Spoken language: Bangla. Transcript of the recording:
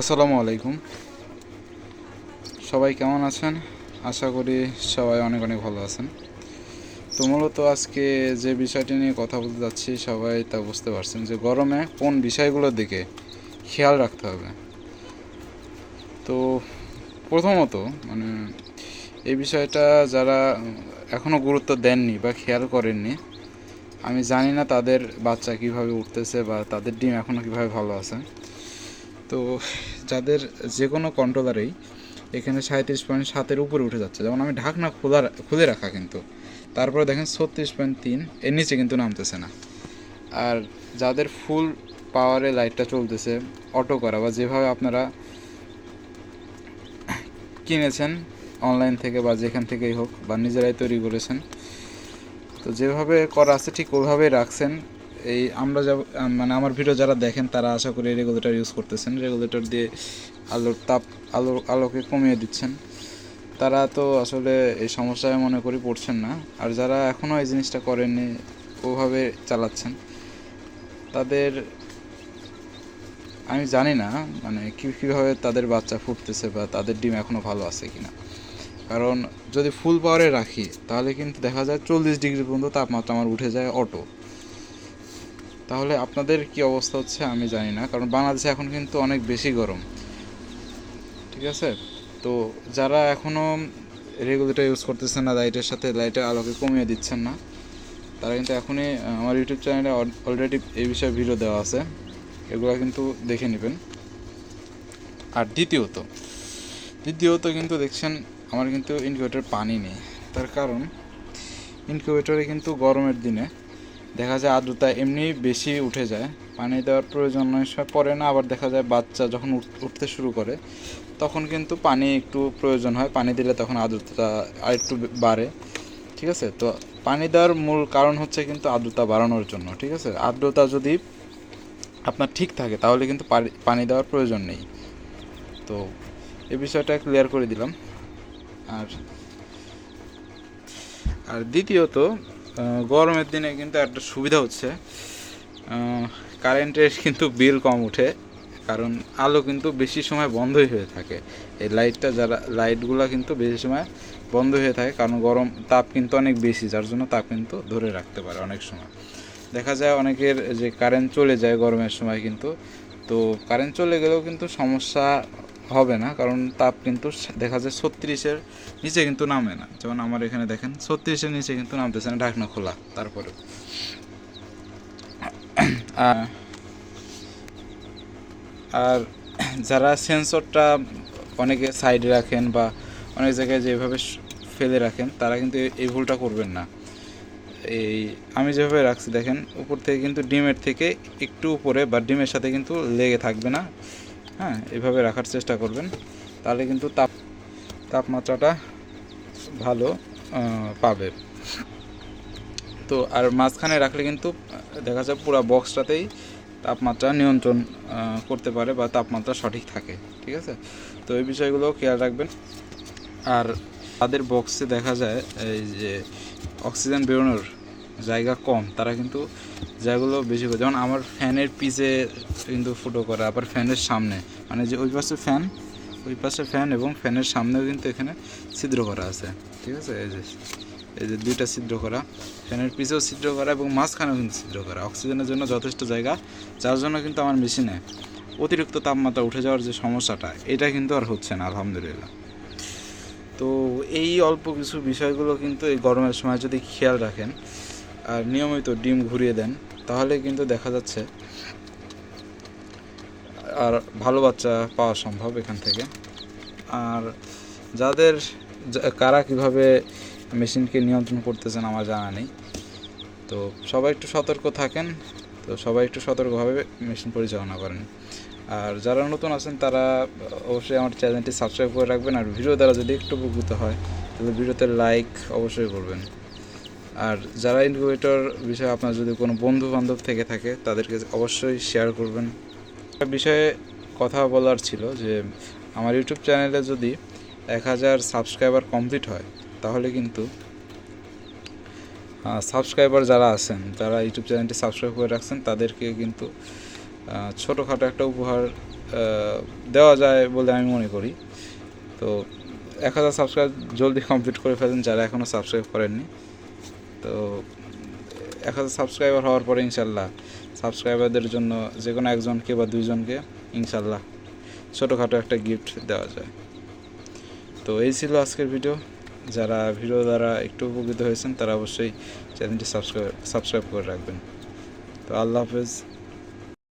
আসসালামু আলাইকুম। সবাই কেমন আছেন? আশা করি সবাই অনেক অনেক ভালো আছেন। তো মূলত আজকে যে বিষয়টি নিয়ে কথা বলতে যাচ্ছি, সবাই তা বুঝতে পারছেন যে গরমে কোন বিষয়গুলোর দিকে খেয়াল রাখতে হবে। তো প্রথমত মানে এই বিষয়টা যারা এখনও গুরুত্ব দেননি বা খেয়াল করেননি, আমি জানি না তাদের বাচ্চা কীভাবে উঠতেছে বা তাদের ডিম এখনও কীভাবে ভালো আছে। তো যাদের যে কোনো কন্ট্রোলারেই এখানে সাঁত্রিশ পয়েন্ট সাতের উপরে উঠে যাচ্ছে। যেমন আমি ঢাকনা খোলা খুলে রাখা কিন্তু। তারপরে দেখেন ছত্রিশ পয়েন্ট তিন, এর নিচে কিন্তু নামতেছে না। আর যাদের ফুল পাওয়ারে লাইটটা চলতেছে অটো করা বা যেভাবে আপনারা কিনেছেন অনলাইন থেকে বা যেখান থেকেই হোক বা নিজেরাই তৈরি করেছেন, তো যেভাবে করা আছে ঠিক ওইভাবেই রাখছেন। এই আমরা যা মানে আমার ভিডিও যারা দেখেন, তারা আশা করি রেগুলেটর ইউজ করতেছেন। রেগুলেটর দিয়ে আলোর তাপ আলো আলোকে কমিয়ে দিচ্ছেন। তারা তো আসলে এই সমস্যায় মনে করি পড়ছেন না। আর যারা এখনও এই জিনিসটা করেননি, ওভাবে চালাচ্ছেন। তাদের, আমি জানি না মানে কী, কীভাবে তাদের বাচ্চা ফুটতেছে বা তাদের ডিম এখনও ভালো আছে কি না কারণ যদি ফুল পাওয়ারে রাখি, তাহলে কিন্তু দেখা যায় চল্লিশ ডিগ্রি পর্যন্ত তাপমাত্রা আমার উঠে যায় অটো তাহলে আপনাদের কি অবস্থা হচ্ছে আমি জানি না, কারণ বাংলাদেশে এখন কিন্তু অনেক বেশি গরম। ঠিক আছে? তো যারা এখনও রেগুলেটর ইউজ করতেছেন না, লাইটের সাথে লাইটের আলোকে কমিয়ে দিচ্ছেন না, তারা কিন্তু এখনই আমার ইউটিউব চ্যানেলে অলরেডি এই বিষয়ে ভিডিও দেওয়া আছে। এগুলো কিন্তু দেখে নেবেন। আর দ্বিতীয়ত দ্বিতীয়ত কিন্তু দেখছেন, আমার কিন্তু ইনকিউবেটর পানি নেই। তার কারণ ইনকিউবেটরে কিন্তু গরমের দিনে দেখা যায় আর্দ্রতা এমনি বেশি উঠে যায়, পানি দেওয়ার প্রয়োজন সময় পড়ে না, আবার দেখা যায় বাচ্চা যখন উঠ- উঠতে শুরু করে, তখন কিন্তু পানি একটু প্রয়োজন হয়, পানি দিলে তখন আর্দ্রতা আর একটু বাড়ে, ঠিক আছে? তো পানি দেওয়ার মূল কারণ হচ্ছে কিন্তু আর্দ্রতা বাড়ানোর জন্য, ঠিক আছে? আর্দ্রতা যদি আপনার ঠিক থাকে, তাহলে কিন্তু পানি- দেওয়ার প্রয়োজন নেই। তো এই বিষয়টা ক্লিয়ার করে দিলাম। আর আর দ্বিতীয়ত গরমের দিনে কিন্তু একটা সুবিধা হচ্ছে। কারেন্টের কিন্তু বিল কম ওঠে, কারণ আলো কিন্তু বেশি সময় বন্ধই হয়ে থাকে। এই লাইটটা যারা লাইটগুলো কিন্তু বেশি সময় বন্ধ হয়ে থাকে, কারণ গরম তাপ কিন্তু অনেক বেশি, যার জন্য তাপ কিন্তু ধরে রাখতে পারে অনেক সময়। দেখা যায় অনেকের যে কারেন্ট চলে যায় গরমের সময় কিন্তু, তো কারেন্ট চলে গেলেও কিন্তু সমস্যা হবে না, কারণ তাপ কিন্তু দেখা যায় ছত্রিশের নিচে কিন্তু নামে না। যেমন আমার এখানে দেখেন, ছত্রিশের নিচে কিন্তু নামতেছে না, ঢাকনা খোলা তারপরে। আর যারা সেন্সরটা অনেকে সাইডে রাখেন বা অনেক জায়গায় যেভাবে ফেলে রাখেন, তারা কিন্তু এই ভুলটা করবেন না। এই, আমি যেভাবে রাখছি, দেখেন, উপর থেকে কিন্তু ডিমের থেকে একটু উপরে বা ডিমের সাথে কিন্তু লেগে থাকবে না। হ্যাঁ এভাবে রাখার চেষ্টা করবেন। তাহলে কিন্তু তাপ, তাপমাত্রাটা ভালো পাবে। তো আর মাঝখানে রাখলে কিন্তু দেখা যায় পুরো বক্সটাতেই তাপমাত্রা নিয়ন্ত্রণ করতে পারে বা তাপমাত্রা সঠিক থাকে, ঠিক আছে? তো এই বিষয়গুলো খেয়াল রাখবেন। আর তাদের বক্সে দেখা যায়, এই যে অক্সিজেন বেরোনোর জায়গা কম, তারা কিন্তু জায়গাগুলো বেশি করে। যেমন আমার ফ্যানের পিছে কিন্তু ফুটো করা, আবার ফ্যানের সামনে। মানে যে ওই পাশে ফ্যান, ওই পাশে ফ্যান এবং ফ্যানের সামনেও কিন্তু এখানে ছিদ্র করা আছে। ঠিক আছে? এই যে এই যে দুইটা ছিদ্র করা। ফ্যানের পিছেও ছিদ্র করা এবং মাঝখানেও কিন্তু ছিদ্র করা। অক্সিজেনের জন্য যথেষ্ট জায়গা, যার জন্য কিন্তু আমার মেশিনে অতিরিক্ত তাপমাত্রা উঠে যাওয়ার যে সমস্যাটা, এটা কিন্তু আর হচ্ছে না, আলহামদুলিল্লাহ। তো এই অল্প কিছু বিষয়গুলো কিন্তু এই গরমের সময় যদি খেয়াল রাখেন আর নিয়মিত ডিম ঘুরিয়ে দেন, তাহলে কিন্তু দেখা যাচ্ছে আর ভালো বাচ্চা পাওয়া সম্ভব এখান থেকে। আর যাদের কারা কীভাবে মেশিনকে নিয়ন্ত্রণ করতেছেন আমার জানা নেই। তো সবাই একটু সতর্ক থাকেন, তো সবাই একটু সতর্কভাবে মেশিন পরিচালনা করেন। আর যারা নতুন আছেন, তারা অবশ্যই আমার চ্যানেলটি সাবস্ক্রাইব করে রাখবেন, আর ভিডিও দ্বারা যদি একটু উপকৃত হয়, তাহলে ভিডিওতে লাইক অবশ্যই করবেন। আর যারা ইনকিউবেটর বিষয়ে আপনার যদি কোনো বন্ধু বান্ধব থেকে থাকে, তাদেরকে অবশ্যই শেয়ার করবেন। একটা বিষয়ে কথা বলার ছিল যে, আমার ইউটিউব চ্যানেলে যদি এক হাজার সাবস্ক্রাইবার কমপ্লিট হয়, তাহলে কিন্তু সাবস্ক্রাইবার যারা আছেন, যারা ইউটিউব চ্যানেলটি সাবস্ক্রাইব করে রাখছেন, তাদেরকে কিন্তু ছোটোখাটো একটা উপহার দেওয়া যায় বলে আমি মনে করি। তো, এক হাজার সাবস্ক্রাইব জলদি কমপ্লিট করে ফেলেন, যারা এখনও সাবস্ক্রাইব করেননি। তো এক হাজার সাবস্ক্রাইবার হওয়ার পরে ইনশাল্লাহ সাবস্ক্রাইবারদের জন্য যে কোনো একজনকে বা দুইজনকে ইনশাল্লাহ ছোটোখাটো একটা গিফট দেওয়া যায়। তো এই ছিল আজকের ভিডিও যারা ভিডিও দ্বারা একটু উপকৃত হয়েছেন, তারা অবশ্যই চ্যানেলটি সাবস্ক্রাইব সাবস্ক্রাইব করে রাখবেন। তো আল্লাহ হাফেজ।